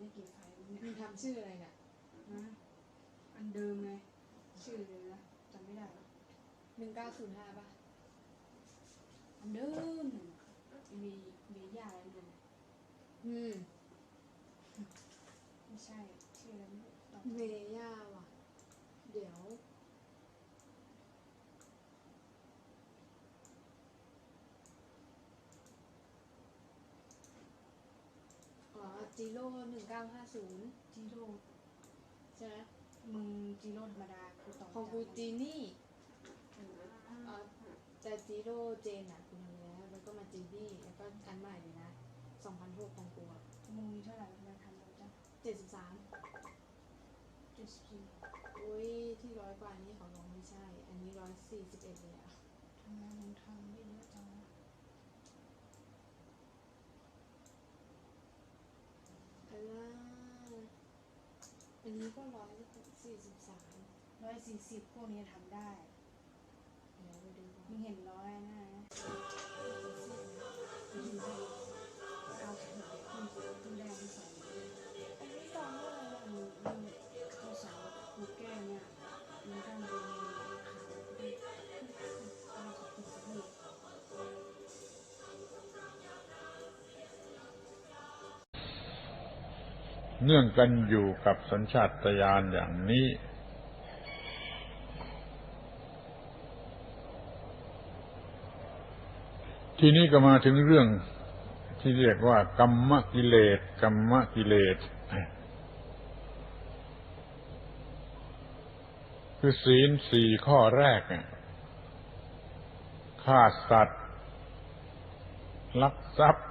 ไม่กี่ไฟล์เนี่ยมึงทำชื่ออะไรเนี่ยนะอันเดิมไงชื่อเลยนะจำไม่ได้หรอกหนึ่งเก้าศูนย์ห้าป่ะอันเดิมมีมียาอะไรเดิมอืมไม่ใช่ชื่ออะไรไม่รู้ตอบเมย่าว่ะ เดี๋ยว อ๋อ จีโร่หนึ่งเก้าห้าศูนย์จีโร่ใช่ไหมมึงจีโร่ธรรมดากูตอบของกูจำจีนี่เอออ๋อแต่จีโร่เจนอะกูทำแล้วแล้วก็มาจีนี่แล้วก็อันใหม่เลยนะสองพันหกของกูอะมึงมีเท่าไหร่ทำไมทำแล้วจ้ะเจ็ดสิบสามเจ็ดสิบสี่อุ้ยที่ร้อยกว่านี้เขาบอกไม่ใช่ อันนี้ร้อยสี่สิบเอ็ดเลยอะทำไมมึงทำได้เยอะจังวะ อันน่าอั นี้ก็ร้อยสี่สิบสามร้อยสี่สิบพวกนี้ทำได้ เนื่องกันอยู่กับสัญชาตญาณอย่างนี้ ทีนี้ก็มาถึงเรื่องที่เรียกว่ากรรมกิเลสกรรมกิเลสคือศีลสี่ข้อแรกน่ะฆ่าสัตว์ ลักทรัพย์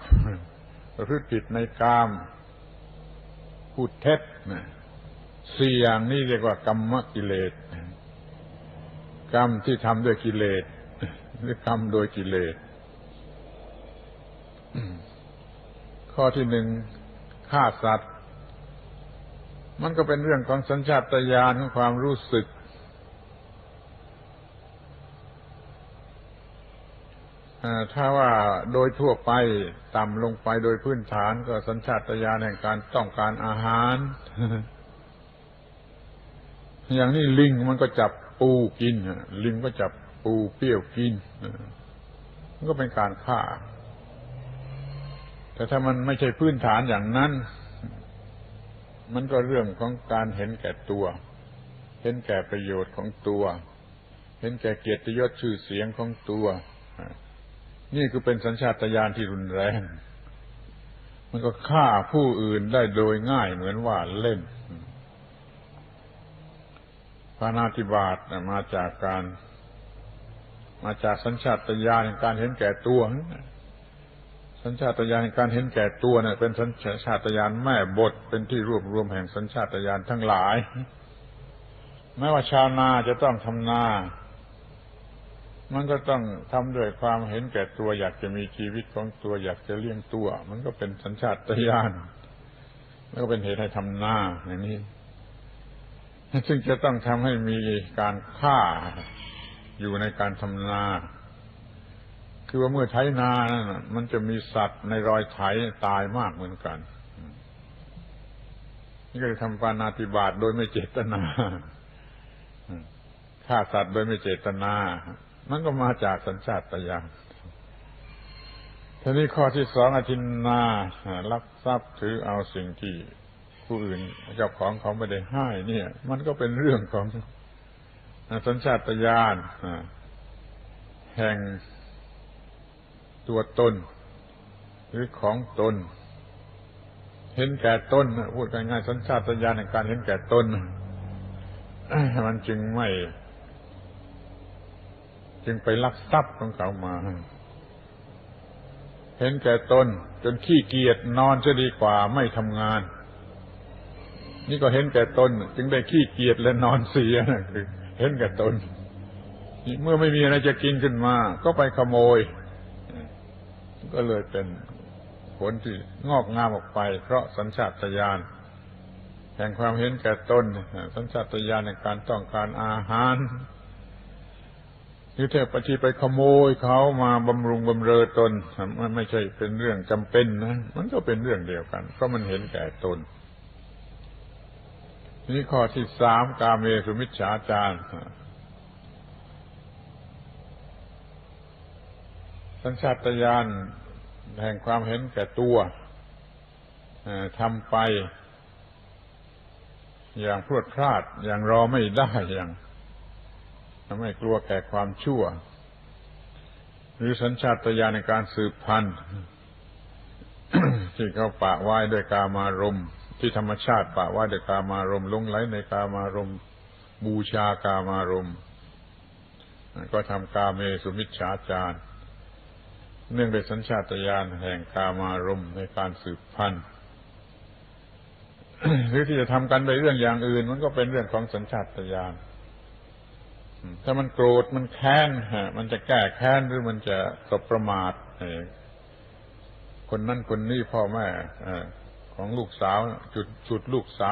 ประพฤติผิดในกาม พูดเท็จนะสี่อย่างนี้เรียกว่ากรรมกิเลสกรรมที่ทำด้วยกิเลสหรือกรรมโดยกิเลสข้อที่หนึ่งฆ่าสัตว์ มันก็เป็นเรื่องของสัญชาตญาณของความรู้สึก อ่า ถ้าว่าโดยทั่วไปต่ำลงไปโดยพื้นฐานก็สัญชาตญาณแห่งการต้องการอาหาร อย่างนี้ลิงมันก็จับปูกินลิงก็จับปูเปรี้ยวกินมันก็เป็นการฆ่า แต่ถ้ามันไม่ใช่พื้นฐานอย่างนั้น มันก็เรื่องของการเห็นแก่ตัว เห็นแก่ประโยชน์ของตัว เห็นแก่เกียรติยศชื่อเสียงของตัว นี่คือเป็นสัญชาตญาณที่รุนแรง มันก็ฆ่าผู้อื่นได้โดยง่ายเหมือนว่าเล่นพานาธิบาตมาจากการ มาจากสัญชาตญาณแห่งการเห็นแก่ตัว สัญชาตญาณแห่งการเห็นแก่ตัวเนี่ยเป็นสัญชาตญาณแม่บทเป็นที่รวบรวมแห่งสัญชาตญาณทั้งหลายแม้ว่าชาวนาจะต้องทำนา มันก็ต้องทำด้วยความเห็นแก่ตัวอยากจะมีชีวิตของตัวอยากจะเลี้ยงตัว มันก็เป็นสัญชาตญาณแล้วก็เป็นเหตุให้ทำนาอย่างนี้ ซึ่งจะต้องทำให้มีการฆ่าอยู่ในการทำนา คือว่าเมื่อไถนานั่นน่ะมันจะมีสัตว์ในรอยไถตายมากเหมือนกัน นี่ก็เลยทำปานาติบาตโดยไม่เจตนาฆ่าสัตว์โดยไม่เจตนา มันก็มาจากสัญชาตญาณทีนี้ข้อที่สองอธินนาลักทรัพย์ถือเอาสิ่งที่ผู้อื่นเจ้าของเขาไม่ได้ให้เนี่ย มันก็เป็นเรื่องของสัญชาตญาณแห่งตัวตน หรือของตน เห็นแก่ตนพูดง่ายๆสัญชาตญาณแห่งการเห็นแก่ตนมันจึงไม่ จึงไปลักทรัพย์ของเขามา เห็นแก่ตนจนขี้เกียจนอนจะดีกว่าไม่ทำงาน นี่ก็เห็นแก่ตน จึงได้ขี้เกียจและนอนเสียนะคือ เห็นแก่ตน เมื่อไม่มีอะไรจะกินขึ้นมา ก็ไปขโมย ก็เลยเป็นผลที่งอกงามออกไป เพราะสัญชาตญาณแห่งความเห็นแก่ตนสัญชาตญาณในการต้องการอาหาร รือเทพปฏิไปขโมยเขามาบำรุงบำเรอตนมันไม่ใช่เป็นเรื่องจำเป็นนะมันก็เป็นเรื่องเดียวกัน เพราะมันเห็นแก่ตน นี่ข้อที่สามกาเมสุมิจฉาจารสัญชาตญาณแห่งความเห็นแก่ตัวทำไป อย่างพรวดพลาดอย่างรอไม่ได้อย่าง ไม่กลัวแก่ความชั่ว หรือสัญชาตญาณในการสืบพันธุ์ที่เขาปะไว้ด้วยกามารมณ์ที่ธรรมชาติปะไว้ด้วยกามารมณ์ลงไหลในกามารมณ์บูชากามารมณ์ก็ทำกาเมสุมิจฉาจารเนื่องด้วยสัญชาตญาณแห่งกามารมณ์ในการสืบพันธุ์หรือที่จะทำกันไปเรื่องอย่างอื่น มันก็เป็นเรื่องของสัญชาตญาณ ถ้ามันโกรธมันแค้นฮะ มันจะแก้แค้นหรือมันจะสบประมาทคนนั่นคนนี้พ่อแม่ของลูกสาวจุดจุดลูกสาว